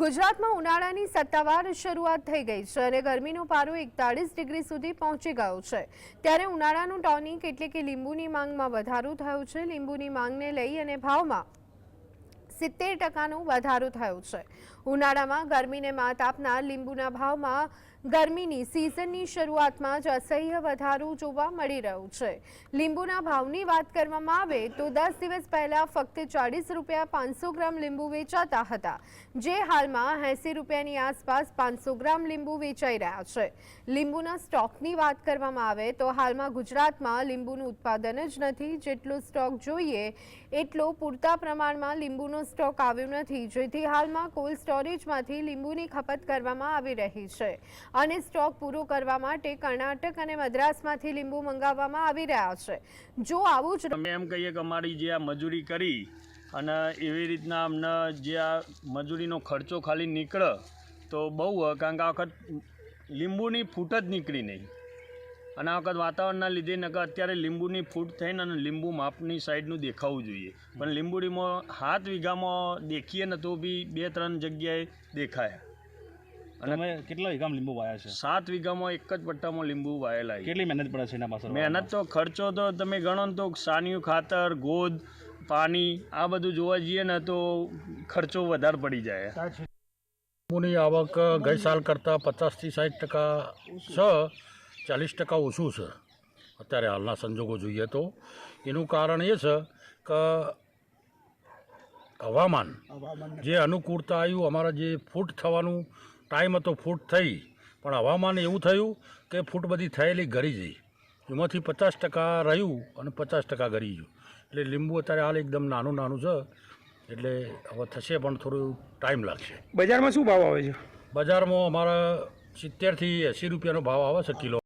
ગુજરાતમાં ઉનાળાની સત્તાવાર શરૂઆત થઈ ગઈ છે અને ગરમીનો પારો એકતાળીસ ડિગ્રી સુધી પહોંચી ગયો છે. ત્યારે ઉનાળાનું ટોનિક એટલે કે લીંબુની માંગમાં વધારો થયો છે. લીંબુની માંગને લઈ અને ભાવમાં સિત્તેર ટકાનો વધારો થયો છે. ઉનાળામાં ગરમીને માત આપનાર લીંબુના ભાવમાં ગરમીની સિઝનની શરૂઆતમાં જ અસહ્ય વધારો જોવા મળી રહ્યો છે. લીંબુના ભાવની વાત કરવામાં આવે તો દસ દિવસ પહેલા ફક્ત ચાળીસ રૂપિયા પાંચસો ગ્રામ લીંબુ વેચાતા હતા, જે હાલમાં એંસી રૂપિયાની આસપાસ પાંચસો ગ્રામ લીંબુ વેચાઈ રહ્યા છે. લીંબુના સ્ટોકની વાત કરવામાં આવે તો હાલમાં ગુજરાતમાં લીંબુનું ઉત્પાદન જ નથી, જેટલો સ્ટોક જોઈએ એટલો પૂરતા પ્રમાણમાં લીંબુનો સ્ટોક આવ્યો નથી. જેથી હાલમાં કોલ્ડ સ્ટોરેજમાંથી લીંબુની ખપત કરવામાં આવી રહી છે અને સ્ટોક પૂરો કરવા માટે કર્ણાટક અને મદ્રાસમાંથી લીંબુ મંગાવવામાં આવી રહ્યા છે. જો આવું જ અમે એમ કહીએ કે અમારી જે આ મજૂરી કરી અને એવી રીતના અમને જે આ મજૂરીનો ખર્ચો ખાલી નીકળે તો બહુ કારણ કે આ વખત લીંબુની ફૂટ જ નીકળી નહીં. અને આ વખત વાતાવરણના લીધે નકર અત્યારે લીંબુની ફૂટ થઈને અને લીંબુ માપની સાઈડનું દેખાવું જોઈએ. પણ લીંબુડીમાં સાત વીઘામાં દેખીએ ને તો બી બે ત્રણ જગ્યાએ દેખાય. અને કેટલા વીઘામાં લીંબુ વાયા છે? સાત વીઘામાં એક જ પટ્ટામાં લીંબુ વાયેલા કેટલી મહેનત પડે છે એના પાછળ મહેનત તો ખર્ચો તો તમે ગણો ને તો સાનિયું ખાતર ગોદ પાણી આ બધું જોવા જઈએ ને તો ખર્ચો વધારે પડી જાય. લીંબુની આવક ગઈ સાલ કરતાં પચાસથી સાઠ ટકા છે. ચાલીસ ટકા ઓછું છે. અત્યારે હાલના સંજોગો જોઈએ તો. એનું કારણ એ છે કે હવામાન જે અનુકૂળતા આવ્યું અમારા જે ફૂટ થવાનું ટાઈમ હતો ફૂટ થઈ. પણ હવામાન એવું થયું કે ફૂટ બધી થયેલી ગરી જઈ એમાંથી પચાસ ટકા રહ્યું અને પચાસ ટકા ઘરી ગયું. એટલે લીંબુ અત્યારે હાલ એકદમ નાનું નાનું છે. એટલે હવે થશે પણ થોડું ટાઈમ લાગશે. બજારમાં શું ભાવ આવે છે? બજારમાં અમારા સિત્તેરથી એંસી રૂપિયાનો ભાવ આવે છે કિલો.